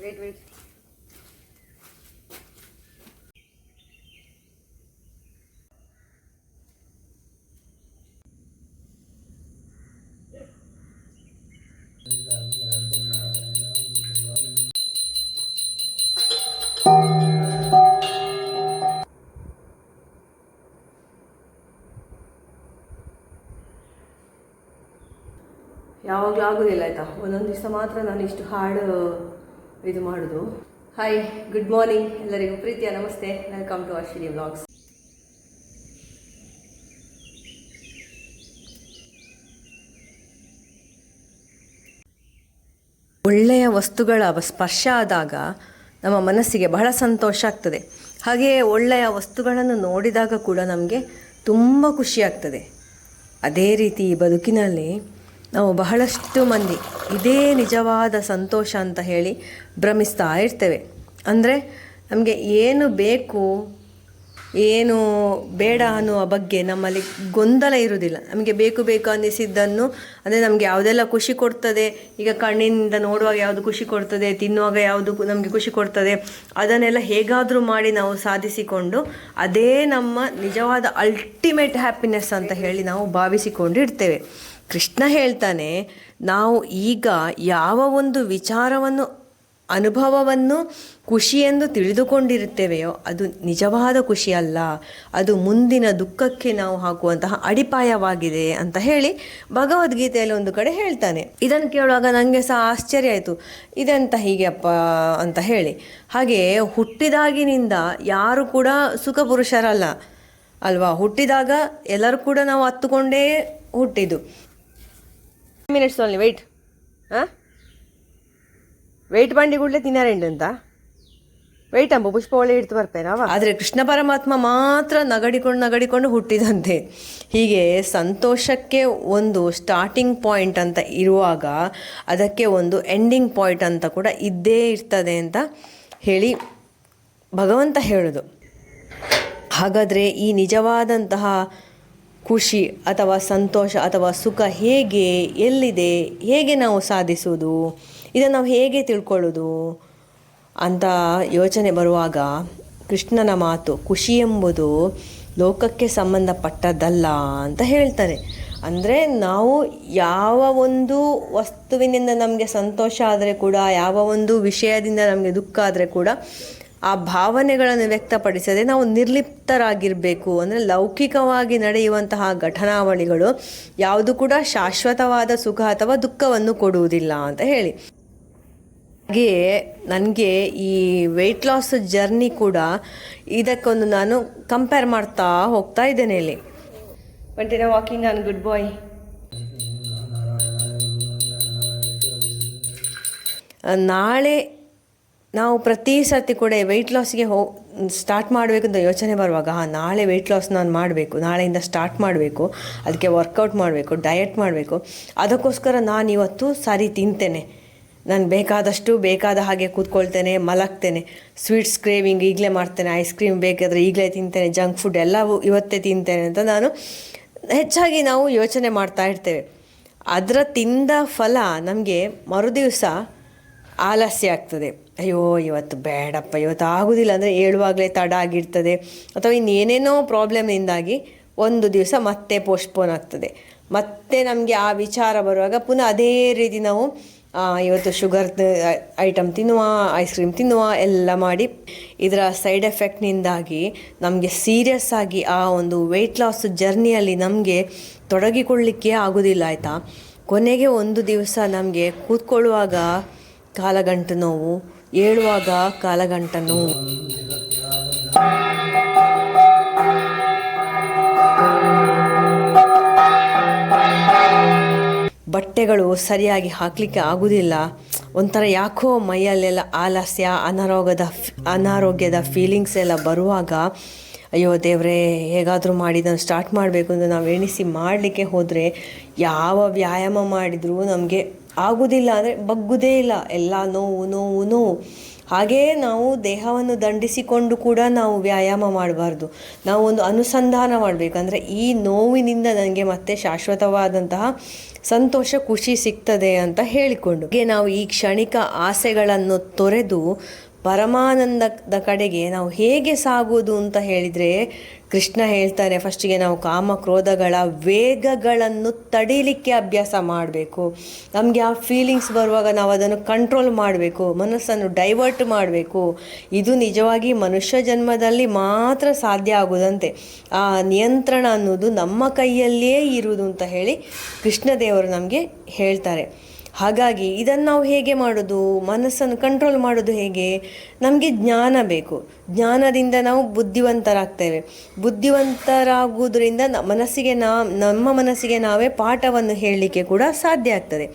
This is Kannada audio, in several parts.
ವೇಟ್ ವೇಟ್ ಯಾವಾಗಲೂ ಆಗೋದಿಲ್ಲ ಆಯಿತಾ? ಒಂದೊಂದು ದಿವಸ ಮಾತ್ರ ನಾನು ಇಷ್ಟು ಹಾಡು ಇದು ಮಾಡೋದು. ಹಾಯ್ ಗುಡ್ ಮಾರ್ನಿಂಗ್ ಎಲ್ಲರಿಗೂ ಪ್ರೀತಿಯ ನಮಸ್ತೆ. ವೆಲ್ಕಮ್ ಟು ಅಶ್ವಿನಿ ವ್ಲಾಗ್ಸ್ ಒಳ್ಳೆಯ ವಸ್ತುಗಳ ಸ್ಪರ್ಶ ಆದಾಗ ನಮ್ಮ ಮನಸ್ಸಿಗೆ ಬಹಳ ಸಂತೋಷ ಆಗ್ತದೆ. ಹಾಗೆಯೇ ಒಳ್ಳೆಯ ವಸ್ತುಗಳನ್ನು ನೋಡಿದಾಗ ಕೂಡ ನಮಗೆ ತುಂಬ ಖುಷಿಯಾಗ್ತದೆ ಅದೇ ರೀತಿ ಬದುಕಿನಲ್ಲಿ ನಾವು ಬಹಳಷ್ಟು ಮಂದಿ ಇದೇ ನಿಜವಾದ ಸಂತೋಷ ಅಂತ ಹೇಳಿ ಭ್ರಮಿಸ್ತಾ ಇರ್ತೇವೆ. ಅಂದರೆ ನಮಗೆ ಏನು ಬೇಕು, ಏನು ಬೇಡ ಅನ್ನುವ ಬಗ್ಗೆ ನಮ್ಮಲ್ಲಿ ಗೊಂದಲ ಇರುವುದಿಲ್ಲ. ನಮಗೆ ಬೇಕು ಬೇಕು ಅನ್ನಿಸಿದ್ದನ್ನು, ಅಂದರೆ ನಮಗೆ ಯಾವುದೆಲ್ಲ ಖುಷಿ ಕೊಡ್ತದೆ, ಈಗ ಕಣ್ಣಿನಿಂದ ನೋಡುವಾಗ ಯಾವುದು ಖುಷಿ ಕೊಡ್ತದೆ, ತಿನ್ನುವಾಗ ಯಾವುದು ನಮಗೆ ಖುಷಿ ಕೊಡ್ತದೆ, ಅದನ್ನೆಲ್ಲ ಹೇಗಾದರೂ ಮಾಡಿ ನಾವು ಸಾಧಿಸಿಕೊಂಡು ಅದೇ ನಮ್ಮ ನಿಜವಾದ ಅಲ್ಟಿಮೇಟ್ ಹ್ಯಾಪಿನೆಸ್ ಅಂತ ಹೇಳಿ ನಾವು ಭಾವಿಸಿಕೊಂಡು ಇರ್ತೇವೆ ಕೃಷ್ಣ ಹೇಳ್ತಾನೆ, ನಾವು ಈಗ ಯಾವ ಒಂದು ವಿಚಾರವನ್ನು, ಅನುಭವವನ್ನು ಖುಷಿಯೆಂದು ತಿಳಿದುಕೊಂಡಿರುತ್ತೇವೆಯೋ, ಅದು ನಿಜವಾದ ಖುಷಿ ಅಲ್ಲ. ಅದು ಮುಂದಿನ ದುಃಖಕ್ಕೆ ನಾವು ಹಾಕುವಂತಹ ಅಡಿಪಾಯವಾಗಿದೆ ಅಂತ ಹೇಳಿ ಭಗವದ್ಗೀತೆಯಲ್ಲಿ ಒಂದು ಕಡೆ ಹೇಳ್ತಾನೆ. ಇದನ್ನು ಕೇಳುವಾಗ ನನಗೆ ಸಹ ಆಶ್ಚರ್ಯ ಆಯಿತು. ಇದೆಂತ ಹೀಗೆ ಅಪ್ಪ ಅಂತ ಹೇಳಿ. ಹಾಗೆ ಹುಟ್ಟಿದಾಗಿನಿಂದ ಯಾರು ಕೂಡ ಸುಖ ಪುರುಷರಲ್ಲ. ಅಲ್ವಾ? ಹುಟ್ಟಿದಾಗ ಎಲ್ಲರೂ ಕೂಡ ನಾವು ಹತ್ತುಕೊಂಡೇ ಹುಟ್ಟಿದ್ದು. ಓನ್ಲಿ ವೆಯ್ಟ್ ಹಾಂ ವೆಯ್ಟ್ ಬಂಡಿ ಕೂಡಲೇ ತಿನ್ನಾರೇಂಡು ಅಂತ? ವೆಯ್ಟ್ ಅಂಬು ಪುಷ್ಪ ಒಳ್ಳೆ ಇಡ್ತು ಬರ್ಪೇನವ ಆದರೆ ಕೃಷ್ಣ ಪರಮಾತ್ಮ ಮಾತ್ರ ನಗಡಿಕೊಂಡು ನಗಡಿಕೊಂಡು ಹುಟ್ಟಿದಂತೆ. ಹೀಗೆ ಸಂತೋಷಕ್ಕೆ ಒಂದು ಸ್ಟಾರ್ಟಿಂಗ್ ಪಾಯಿಂಟ್ ಅಂತ ಇರುವಾಗ ಅದಕ್ಕೆ ಒಂದು ಎಂಡಿಂಗ್ ಪಾಯಿಂಟ್ ಅಂತ ಕೂಡ ಇದ್ದೇ ಇರ್ತದೆ ಅಂತ ಹೇಳಿ ಭಗವಂತ ಹೇಳೋದು. ಹಾಗಾದರೆ ಈ ನಿಜವಾದಂತಹ ಖುಷಿ ಅಥವಾ ಸಂತೋಷ ಅಥವಾ ಸುಖ ಹೇಗೆ, ಎಲ್ಲಿದೆ, ಹೇಗೆ ನಾವು ಸಾಧಿಸುವುದು, ಇದನ್ನು ನಾವು ಹೇಗೆ ತಿಳ್ಕೊಳ್ಳೋದು ಅಂತ ಯೋಚನೆ ಬರುವಾಗ ಕೃಷ್ಣನ ಮಾತು ಖುಷಿ ಎಂಬುದು ಲೋಕಕ್ಕೆ ಸಂಬಂಧಪಟ್ಟದ್ದಲ್ಲ ಅಂತ ಹೇಳ್ತಾನೆ ಅಂದರೆ ನಾವು ಯಾವ ಒಂದು ವಸ್ತುವಿನಿಂದ ನಮಗೆ ಸಂತೋಷ ಆದರೆ ಕೂಡ, ಯಾವ ಒಂದು ವಿಷಯದಿಂದ ನಮಗೆ ದುಃಖ ಆದರೆ ಕೂಡ ಆ ಭಾವನೆಗಳನ್ನು ವ್ಯಕ್ತಪಡಿಸದೆ ನಾವು ನಿರ್ಲಿಪ್ತರಾಗಿರಬೇಕು. ಅಂದರೆ ಲೌಕಿಕವಾಗಿ ನಡೆಯುವಂತಹ ಘಟನಾವಳಿಗಳು ಯಾವುದು ಕೂಡ ಶಾಶ್ವತವಾದ ಸುಖ ಅಥವಾ ದುಃಖವನ್ನು ಕೊಡುವುದಿಲ್ಲ ಅಂತ ಹೇಳಿ. ಹಾಗೆಯೇ ನನಗೆ ಈ ವೆಯ್ಟ್ ಲಾಸ್ ಜರ್ನಿ ಕೂಡ ಇದಕ್ಕೊಂದು ನಾನು ಕಂಪೇರ್ ಮಾಡ್ತಾ ಹೋಗ್ತಾ ಇದ್ದೇನೆ ಇಲ್ಲಿ. Continue walking on good bye ನಾಳೆ ನಾವು ಪ್ರತಿ ಸರ್ತಿ ಕೂಡ ವೆಯ್ಟ್ ಲಾಸ್ಗೆ ಹೋ ಸ್ಟಾರ್ಟ್ ಮಾಡಬೇಕು ಅಂತ ಯೋಚನೆ ಬರುವಾಗ, ಹಾಂ, ನಾಳೆ ವೆಯ್ಟ್ ಲಾಸ್ ನಾನು ಮಾಡಬೇಕು, ನಾಳೆಯಿಂದ ಸ್ಟಾರ್ಟ್ ಮಾಡಬೇಕು ಅದಕ್ಕೆ ವರ್ಕೌಟ್ ಮಾಡಬೇಕು ಡಯಟ್ ಮಾಡಬೇಕು. ಅದಕ್ಕೋಸ್ಕರ ನಾನು ಇವತ್ತು ಸಾರಿ ತಿಂತೇನೆ. ನಾನು ಬೇಕಾದಷ್ಟು ಬೇಕಾದ ಹಾಗೆ ಕೂತ್ಕೊಳ್ತೇನೆ, ಮಲಗ್ತೇನೆ. ಸ್ವೀಟ್ಸ್ ಕ್ರೇವಿಂಗ್ ಈಗಲೇ ಮಾಡ್ತೇನೆ ಐಸ್ ಕ್ರೀಮ್ ಬೇಕಾದರೆ ಈಗಲೇ ತಿಂತೇನೆ ಜಂಕ್ ಫುಡ್ ಎಲ್ಲವೂ ಇವತ್ತೇ ತಿಂತೇನೆ ಅಂತ ನಾನು ಹೆಚ್ಚಾಗಿ ನಾವು ಯೋಚನೆ ಮಾಡ್ತಾ ಇರ್ತೇವೆ. ಅದರ ತಿಂದ ಫಲ ನಮಗೆ ಮರುದಿವಸ ಆಲಸ್ಯ ಆಗ್ತದೆ. ಅಯ್ಯೋ, ಇವತ್ತು ಬೇಡಪ್ಪ, ಇವತ್ತು ಆಗೋದಿಲ್ಲ ಅಂದರೆ ಹೇಳುವಾಗಲೇ ತಡ ಆಗಿರ್ತದೆ. ಅಥವಾ ಇನ್ನೇನೇನೋ ಪ್ರಾಬ್ಲಮ್ನಿಂದಾಗಿ ಒಂದು ದಿವಸ ಮತ್ತೆ ಪೋಸ್ಟ್ಪೋನ್ ಆಗ್ತದೆ. ಮತ್ತೆ ನಮಗೆ ಆ ವಿಚಾರ ಬರುವಾಗ ಪುನಃ ಅದೇ ರೀತಿ ನಾವು ಇವತ್ತು ಶುಗರ್ ಐಟಮ್ ತಿನ್ನುವ, ಐಸ್ ಕ್ರೀಮ್ ತಿನ್ನುವ ಎಲ್ಲ ಮಾಡಿ ಇದರ ಸೈಡ್ ಎಫೆಕ್ಟ್ನಿಂದಾಗಿ ನಮಗೆ ಸೀರಿಯಸ್ ಆಗಿ ಆ ಒಂದು ವೆಯ್ಟ್ ಲಾಸ್ ಜರ್ನಿಯಲ್ಲಿ ನಮಗೆ ತೊಡಗಿಕೊಳ್ಳಿಕ್ಕೆ ಆಗೋದಿಲ್ಲ, ಆಯಿತಾ? ಕೊನೆಗೆ ಒಂದು ದಿವಸ ನಮಗೆ ಕೂತ್ಕೊಳ್ಳುವಾಗ ಕಾಲಗಂಟು ನೋವು ಏಳುವಾಗ ಕಾಲಗಂಟನು ಬಟ್ಟೆಗಳು ಸರಿಯಾಗಿ ಹಾಕಲಿಕ್ಕೆ ಆಗುವುದಿಲ್ಲ ಒಂಥರ ಯಾಕೋ ಮೈಯಲ್ಲೆಲ್ಲ ಆಲಸ್ಯ ಅನಾರೋಗ್ಯದ ಅನಾರೋಗ್ಯದ ಫೀಲಿಂಗ್ಸ್ ಎಲ್ಲ ಬರುವಾಗ, ಅಯ್ಯೋ ದೇವರೇ, ಹೇಗಾದರೂ ಮಾಡಿ ಇದನ್ನು ಸ್ಟಾರ್ಟ್ ಮಾಡಬೇಕು ಅಂತ ನಾವು ಎಣಿಸಿ ಮಾಡಲಿಕ್ಕೆ ಹೋದರೆ ಯಾವ ವ್ಯಾಯಾಮ ಮಾಡಿದರೂ ನಮಗೆ ಆಗುವುದಿಲ್ಲ ಅಂದರೆ ಬಗ್ಗುದೇ ಇಲ್ಲ. ಎಲ್ಲ ನೋವು ನೋವು ನೋವು. ಹಾಗೆಯೇ ನಾವು ದೇಹವನ್ನು ದಂಡಿಸಿಕೊಂಡು ಕೂಡ ನಾವು ವ್ಯಾಯಾಮ ಮಾಡಬಾರ್ದು. ನಾವು ಒಂದು ಅನುಸಂಧಾನ ಅಂದರೆ ಈ ನೋವಿನಿಂದ ನನಗೆ ಮತ್ತೆ ಶಾಶ್ವತವಾದಂತಹ ಸಂತೋಷ, ಖುಷಿ ಸಿಗ್ತದೆ ಅಂತ ಹೇಳಿಕೊಂಡು. ನಾವು ಈ ಕ್ಷಣಿಕ ಆಸೆಗಳನ್ನು ತೊರೆದು ಪರಮಾನಂದದ ಕಡೆಗೆ ನಾವು ಹೇಗೆ ಸಾಗುವುದು ಅಂತ ಹೇಳಿದರೆ ಕೃಷ್ಣ ಹೇಳ್ತಾರೆ, ಫಸ್ಟಿಗೆ ನಾವು ಕಾಮ ಕ್ರೋಧಗಳ ವೇಗಗಳನ್ನು ತಡೀಲಿಕ್ಕೆ ಅಭ್ಯಾಸ ಮಾಡಬೇಕು. ನಮಗೆ ಆ ಫೀಲಿಂಗ್ಸ್ ಬರುವಾಗ ನಾವು ಅದನ್ನು ಕಂಟ್ರೋಲ್ ಮಾಡಬೇಕು, ಮನಸ್ಸನ್ನು ಡೈವರ್ಟ್ ಮಾಡಬೇಕು. ಇದು ನಿಜವಾಗಿ ಮನುಷ್ಯ ಜನ್ಮದಲ್ಲಿ ಮಾತ್ರ ಸಾಧ್ಯ ಆಗುವುದಂತೆ ಆ ನಿಯಂತ್ರಣ ಅನ್ನೋದು ನಮ್ಮ ಕೈಯಲ್ಲಿಯೇ ಇರುವುದು ಅಂತ ಹೇಳಿ ಕೃಷ್ಣದೇವರು ನಮಗೆ ಹೇಳ್ತಾರೆ. ಹಾಗಾಗಿ ಇದನ್ನು ನಾವು ಹೇಗೆ ಮಾಡೋದು? ಮನಸ್ಸನ್ನು ಕಂಟ್ರೋಲ್ ಮಾಡೋದು ಹೇಗೆ? ನಮಗೆ ಜ್ಞಾನ ಬೇಕು. ಜ್ಞಾನದಿಂದ ನಾವು ಬುದ್ಧಿವಂತರಾಗ್ತೇವೆ. ಬುದ್ಧಿವಂತರಾಗುವುದರಿಂದ ಮನಸ್ಸಿಗೆ ನಾ, ನಮ್ಮ ಮನಸ್ಸಿಗೆ ನಾವೇ ಪಾಠವನ್ನು ಹೇಳಲಿಕ್ಕೆ ಕೂಡ ಸಾಧ್ಯ ಆಗ್ತದೆ.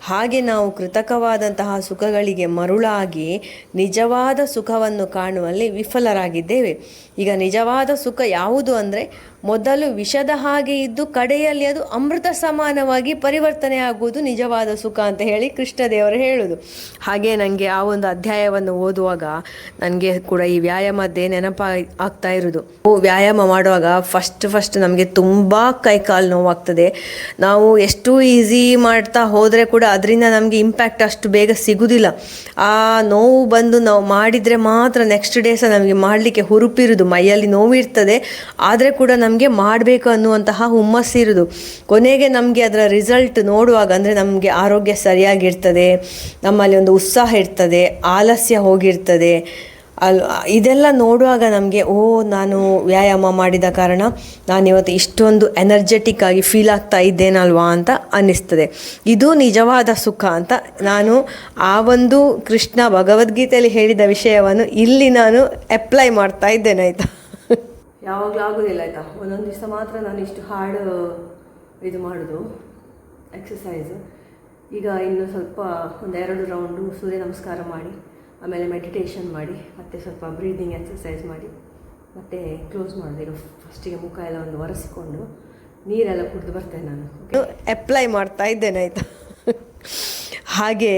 ಹಾಗೆ ನಾವು ಕೃತಕವಾದಂತಹ ಸುಖಗಳಿಗೆ ಮರುಳಾಗಿ ನಿಜವಾದ ಸುಖವನ್ನು ಕಾಣುವಲ್ಲಿ ವಿಫಲರಾಗಿದ್ದೇವೆ. ಈಗ ನಿಜವಾದ ಸುಖ ಯಾವುದು ಅಂದರೆ ಮೊದಲು ವಿಷದ ಹಾಗೆ ಇದ್ದು ಕಡೆಯಲ್ಲಿ ಅದು ಅಮೃತ ಸಮಾನವಾಗಿ ಪರಿವರ್ತನೆ ಆಗುವುದು ನಿಜವಾದ ಸುಖ ಅಂತ ಹೇಳಿ ಕೃಷ್ಣದೇವರು ಹೇಳುವುದು ಹಾಗೆ ನನಗೆ ಆ ಒಂದು ಅಧ್ಯಾಯವನ್ನು ಓದುವಾಗ ನನಗೆ ಕೂಡ ಈ ವ್ಯಾಯಾಮದ್ದೇ ನೆನಪ ಆಗ್ತಾ ಇರುವುದು ವ್ಯಾಯಾಮ ಮಾಡುವಾಗ ಫಸ್ಟ್ ಫಸ್ಟ್ ನಮಗೆ ತುಂಬ ಕೈಕಾಲು ನೋವಾಗ್ತದೆ. ನಾವು ಎಷ್ಟು ಈಸಿ ಮಾಡ್ತಾ ಹೋದರೆ ಕೂಡ ಅದರಿಂದ ನಮಗೆ ಇಂಪ್ಯಾಕ್ಟ್ ಅಷ್ಟು ಬೇಗ ಸಿಗುವುದಿಲ್ಲ ಆ ನೋವು ಬಂದು ನಾವು ಮಾಡಿದರೆ ಮಾತ್ರ ನೆಕ್ಸ್ಟ್ ಡೇ ಸಹ ನಮಗೆ ಮಾಡಲಿಕ್ಕೆ ಹುರುಪಿರುವುದು ಮೈಯಲ್ಲಿ ನೋವಿರ್ತದೆ. ಆದರೆ ಕೂಡ ನಮಗೆ ಮಾಡಬೇಕು ಅನ್ನುವಂತಹ ಹುಮ್ಮಸ್ಸಿರೋದು ಕೊನೆಗೆ ನಮಗೆ ಅದರ ರಿಸಲ್ಟ್ ನೋಡುವಾಗ ಅಂದರೆ ನಮಗೆ ಆರೋಗ್ಯ ಸರಿಯಾಗಿರ್ತದೆ, ನಮ್ಮಲ್ಲಿ ಒಂದು ಉತ್ಸಾಹ ಇರ್ತದೆ, ಆಲಸ್ಯ ಹೋಗಿರ್ತದೆ. ಅಲ್, ಇದೆಲ್ಲ ನೋಡುವಾಗ ನಮಗೆ, ಓ, ನಾನು ವ್ಯಾಯಾಮ ಮಾಡಿದ ಕಾರಣ ನಾನಿವತ್ತು ಇಷ್ಟೊಂದು ಎನರ್ಜೆಟಿಕ್ ಆಗಿ ಫೀಲ್ ಆಗ್ತಾ ಇದ್ದೇನಲ್ವಾ ಅಂತ ಅನ್ನಿಸ್ತದೆ. ಇದು ನಿಜವಾದ ಸುಖ ಅಂತ ನಾನು ಆ ಒಂದು ಕೃಷ್ಣ ಭಗವದ್ಗೀತೆಯಲ್ಲಿ ಹೇಳಿದ ವಿಷಯವನ್ನು ಇಲ್ಲಿ ನಾನು ಅಪ್ಲೈ ಮಾಡ್ತಾ ಇದ್ದೇನೆ, ಆಯಿತಾ? ಯಾವಾಗಲೂ ಆಗೋದಿಲ್ಲ ಆಯಿತಾ? ಒಂದೊಂದು ದಿವಸ ಮಾತ್ರ ನಾನು ಇಷ್ಟು ಹಾಡು ಇದು ಮಾಡೋದು ಎಕ್ಸಸೈಸ್ ಈಗ ಇನ್ನು ಸ್ವಲ್ಪ ಒಂದೆರಡು ರೌಂಡು ಸೂರ್ಯ ನಮಸ್ಕಾರ ಮಾಡಿ, ಆಮೇಲೆ ಮೆಡಿಟೇಷನ್ ಮಾಡಿ, ಮತ್ತೆ ಸ್ವಲ್ಪ ಬ್ರೀದಿಂಗ್ ಎಕ್ಸಸೈಸ್ ಮಾಡಿ, ಮತ್ತೆ ಕ್ಲೋಸ್ ಮಾಡೋದು. ಈಗ ಫಸ್ಟಿಗೆ ಮುಖ ಎಲ್ಲ ಒಂದು ಒರೆಸಿಕೊಂಡು ನೀರೆಲ್ಲ ಕುಡಿದು ಬರ್ತೇನೆ ನಾನು ಅಪ್ಲೈ ಮಾಡ್ತಾ ಇದ್ದೇನೆ ಆಯಿತಾ? ಹಾಗೆ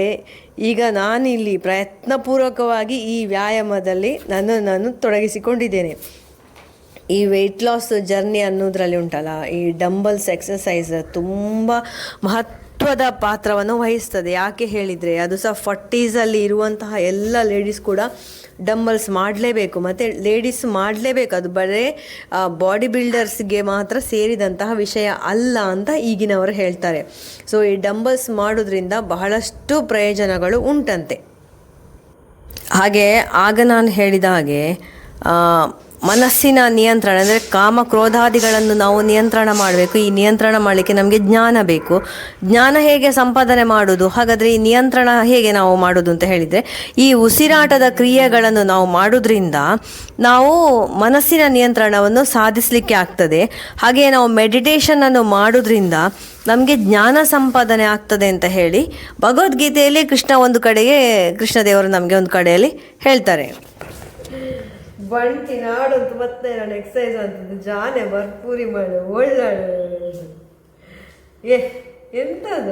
ಈಗ ನಾನಿಲ್ಲಿ ಪ್ರಯತ್ನಪೂರ್ವಕವಾಗಿ ಈ ವ್ಯಾಯಾಮದಲ್ಲಿ ನನ್ನನ್ನು ನಾನು ತೊಡಗಿಸಿಕೊಂಡಿದ್ದೇನೆ. ಈ ವೆಯ್ಟ್ ಲಾಸ್ ಜರ್ನಿ ಅನ್ನೋದ್ರಲ್ಲಿ ಉಂಟಲ್ಲ, ಈ ಡಂಬಲ್ಸ್ ಎಕ್ಸಸೈಸ್ ತುಂಬ ಮಹತ್ವದ ಪಾತ್ರವನ್ನು ವಹಿಸ್ತದೆ. ಯಾಕೆ ಹೇಳಿದರೆ, ಅದು ಸಹ ಫಾರ್ಟೀಸಲ್ಲಿ ಇರುವಂತಹ ಎಲ್ಲ ಲೇಡೀಸ್ ಕೂಡ ಡಂಬಲ್ಸ್ ಮಾಡಲೇಬೇಕು. ಮತ್ತು ಲೇಡೀಸ್ ಮಾಡಲೇಬೇಕು. ಅದು ಬರೀ ಬಾಡಿ ಬಿಲ್ಡರ್ಸ್ಗೆ ಮಾತ್ರ ಸೇರಿದಂತಹ ವಿಷಯ ಅಲ್ಲ ಅಂತ ಈಗಿನವರು ಹೇಳ್ತಾರೆ. ಸೊ ಈ ಡಂಬಲ್ಸ್ ಮಾಡೋದ್ರಿಂದ ಬಹಳಷ್ಟು ಪ್ರಯೋಜನಗಳು ಉಂಟಂತೆ. ಹಾಗೆ, ಆಗ ನಾನು ಹೇಳಿದ ಹಾಗೆ ಮನಸ್ಸಿನ ನಿಯಂತ್ರಣ, ಅಂದರೆ ಕಾಮ ಕ್ರೋಧಾದಿಗಳನ್ನು ನಾವು ನಿಯಂತ್ರಣ ಮಾಡಬೇಕು. ಈ ನಿಯಂತ್ರಣ ಮಾಡಲಿಕ್ಕೆ ನಮಗೆ ಜ್ಞಾನ ಬೇಕು. ಜ್ಞಾನ ಹೇಗೆ ಸಂಪಾದನೆ ಮಾಡೋದು? ಹಾಗಾದರೆ ಈ ನಿಯಂತ್ರಣ ಹೇಗೆ ನಾವು ಮಾಡೋದು ಅಂತ ಹೇಳಿದರೆ, ಈ ಉಸಿರಾಟದ ಕ್ರಿಯೆಗಳನ್ನು ನಾವು ಮಾಡೋದ್ರಿಂದ ನಾವು ಮನಸ್ಸಿನ ನಿಯಂತ್ರಣವನ್ನು ಸಾಧಿಸಲಿಕ್ಕೆ ಆಗ್ತದೆ. ಹಾಗೆ ನಾವು ಮೆಡಿಟೇಷನನ್ನು ಮಾಡೋದ್ರಿಂದ ನಮಗೆ ಜ್ಞಾನ ಸಂಪಾದನೆ ಆಗ್ತದೆ ಅಂತ ಹೇಳಿ ಭಗವದ್ಗೀತೆಯಲ್ಲಿ ಕೃಷ್ಣ ಒಂದು ಕಡೆಗೆ, ಕೃಷ್ಣದೇವರು ನಮಗೆ ಒಂದು ಕಡೆಯಲ್ಲಿ ಹೇಳ್ತಾರೆ. ಬಂಟಿ ನಾಡಂತೂ ಮತ್ತೆ ನಾನು ಎಕ್ಸಸೈಸ್ ಅಂತದ್ದು. ಜಾನೆ ಬರ್ಪೂರಿ ಮಾಡು, ಒಳ್ಳಾಡು. ಏ, ಎಂತದ?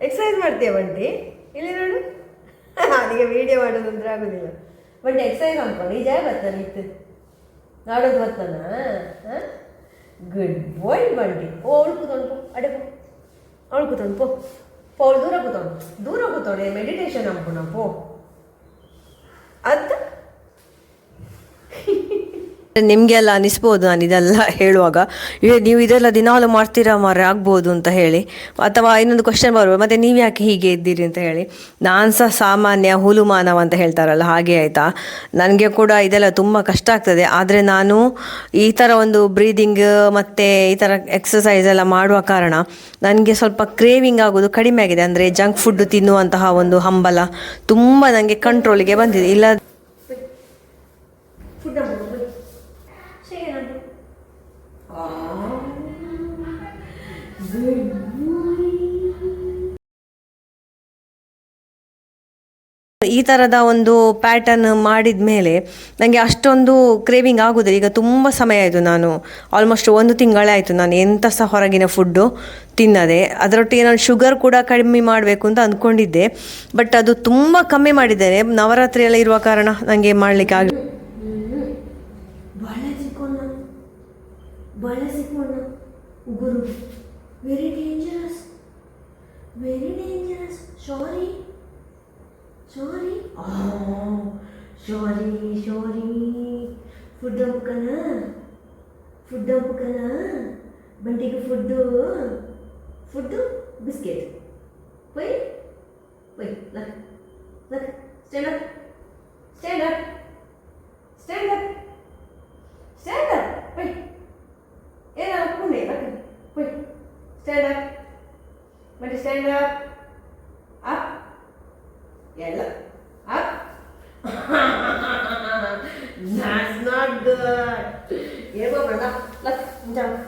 ಎಕ್ಸಸೈಸ್ ಮಾಡ್ತೀಯ ಬಂಟಿ? ಇಲ್ಲಿ ನೋಡು. ನನಗೆ ವಿಡಿಯೋ ಮಾಡೋದು ಆಗೋದಿಲ್ಲ. ಬಟ್ ಎಕ್ಸಸೈಸ್ ಅನ್ಕೊಂಡು ಜಾಗ ಬರ್ತಾನೆ ಇತ್ತು ನಾಡೋದು ಬರ್ತಾನ ಗುಡ್ ಬಾಯ್ ಬಂಟಿ. ಓ, ಅವಳು ಕೂತ್ಕೊಂಡು ಪೋ, ಅಡೆ ಪೋ. ಅವಳು ಕೂತ್ಕೊಂಡು ಪೋ. ಪೋ, ಅವಳು ದೂರ ಕೂತ್ಕೊಂಡು. ದೂರ ಕೂತ್ಕೊಂಡೆ ಮೆಡಿಟೇಷನ್ ಅನ್ಕೋಣ ಪೋ ಅಂತ ನಿಮಗೆಲ್ಲ ಅನಿಸ್ಬೋದು ನಾನು ಇದೆಲ್ಲ ಹೇಳುವಾಗ. ನೀವು ಇದೆಲ್ಲ ದಿನಾಲು ಮಾಡ್ತೀರಾ ಮಾರೆ ಆಗ್ಬೋದು ಅಂತ ಹೇಳಿ. ಅಥವಾ ಇನ್ನೊಂದು ಕ್ವಶನ್ ಬರ್ಬೋದು ಮತ್ತೆ ನೀವು ಯಾಕೆ ಹೀಗೆ ಇದ್ದೀರಿ ಅಂತ ಹೇಳಿ. ನಾನು ಸಹ ಸಾಮಾನ್ಯ ಹುಲು ಮಾನವ ಅಂತ ಹೇಳ್ತಾರಲ್ಲ, ಹಾಗೆ ಆಯಿತಾ? ನನಗೆ ಕೂಡ ಇದೆಲ್ಲ ತುಂಬ ಕಷ್ಟ ಆಗ್ತದೆ. ಆದರೆ ನಾನು ಈ ಥರ ಒಂದು ಬ್ರೀದಿಂಗ್ ಮತ್ತು ಈ ಥರ ಎಕ್ಸಸೈಸ್ ಎಲ್ಲ ಮಾಡುವ ಕಾರಣ ನನಗೆ ಸ್ವಲ್ಪ ಕ್ರೇವಿಂಗ್ ಆಗೋದು ಕಡಿಮೆ ಆಗಿದೆ. ಅಂದರೆ ಜಂಕ್ ಫುಡ್ ತಿನ್ನುವಂತಹ ಒಂದು ಹಂಬಲ ತುಂಬ ನನಗೆ ಕಂಟ್ರೋಲಿಗೆ ಬಂದಿದೆ. ಇಲ್ಲ ಈ ಥರದ ಒಂದು ಪ್ಯಾಟರ್ನ್ ಮಾಡಿದ ಮೇಲೆ ನನಗೆ ಅಷ್ಟೊಂದು ಕ್ರೇವಿಂಗ್ ಆಗೋದಿಲ್ಲ. ಈಗ ತುಂಬ ಸಮಯ ಆಯಿತು ನಾನು. ಆಲ್ಮೋಸ್ಟ್ ಒಂದು ತಿಂಗಳೇ ಆಯಿತು ನಾನು ಎಂಥ ಸಹ ಹೊರಗಿನ ಫುಡ್ಡು ತಿನ್ನದೆ. ಅದರೊಟ್ಟಿಗೆ ನಾನು ಶುಗರ್ ಕೂಡ ಕಡಿಮೆ ಮಾಡಬೇಕು ಅಂತ ಅಂದ್ಕೊಂಡಿದ್ದೆ ಬಟ್ ಅದು ತುಂಬ ಕಮ್ಮಿ ಮಾಡಿದ್ದೇನೆ. ನವರಾತ್ರಿ ಎಲ್ಲ ಇರುವ ಕಾರಣ ನನಗೆ ಮಾಡಲಿಕ್ಕೆ ಆಗ వలసిపోవడం ఉగురు. Very dangerous very dangerous sorry sorry sorry sorry food అప్పుకనా food అప్పుకనా బంటికి ఫుడ్ ఫుడ్ బిస్కెట్ పోయి పోయి luck luck stand up stand up stand up stand up Stand up. Mandi stand up. Up. Yellow. Up. That's not good. Here go, brother. Look, jump.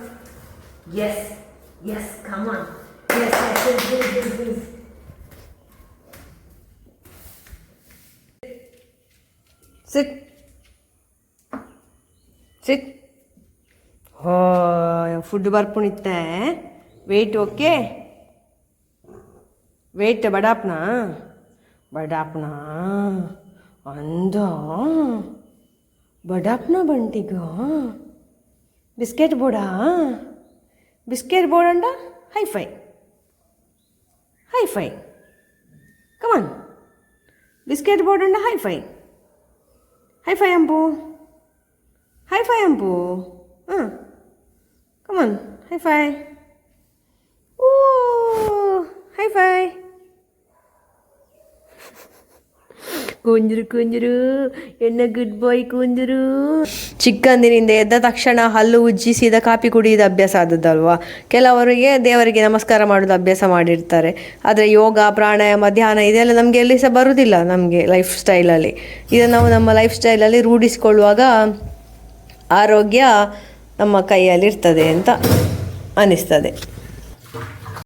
Yes. Yes, come on. Yes, yes, yes, yes, yes, yes. yes. Sit. Sit. Oh, food bar punita, eh? Wait ಬಡಾಪ್ನ ಬಡಾಪ್ನ ಅಂದ ಬಡಾಪ್ನ ಬಂಟಿಗ ಬಿಸ್ಕೆಟ್ ಬೋಡಾ ಬಿಸ್ಕೆಟ್ ಬೋರ್ಡ್ ಅಂಡ high five high five come on biscuit board ಅಂಡ ಹೈ ಫೈ ಹೈ ಫೈ ಅಂಬು ಹೈ ಫೈ ಅಂಬು ಹಾಂ ಫೈ ಕುಂಜರು ಕುಂಜರು ಎನ್ನ ಗುಡ್ ಬಾಯ್ ಕುಂಜರು ಚಿಕ್ಕಂದಿನಿಂದ ಎದ್ದ ತಕ್ಷಣ ಹಲ್ಲು ಉಜ್ಜಿ ಸೀದಾ ಕಾಪಿ ಕುಡಿಯೋದು ಅಭ್ಯಾಸ ಆದದ್ದಲ್ವಾ? ಕೆಲವರಿಗೆ ದೇವರಿಗೆ ನಮಸ್ಕಾರ ಮಾಡೋದು ಅಭ್ಯಾಸ ಮಾಡಿರ್ತಾರೆ. ಆದರೆ ಯೋಗ, ಪ್ರಾಣಾಯಾಮ, ಧ್ಯಾನ ಇದೆಲ್ಲ ನಮಗೆ ಎಲ್ಲಿ ಸಹ ಬರುವುದಿಲ್ಲ ನಮಗೆ ಲೈಫ್ ಸ್ಟೈಲಲ್ಲಿ ಇದನ್ನು ನಾವು ನಮ್ಮ ಲೈಫ್ ಸ್ಟೈಲಲ್ಲಿ ರೂಢಿಸಿಕೊಳ್ಳುವಾಗ ಆರೋಗ್ಯ ನಮ್ಮ ಕೈಯಲ್ಲಿರ್ತದೆ ಅಂತ ಅನಿಸ್ತದೆ.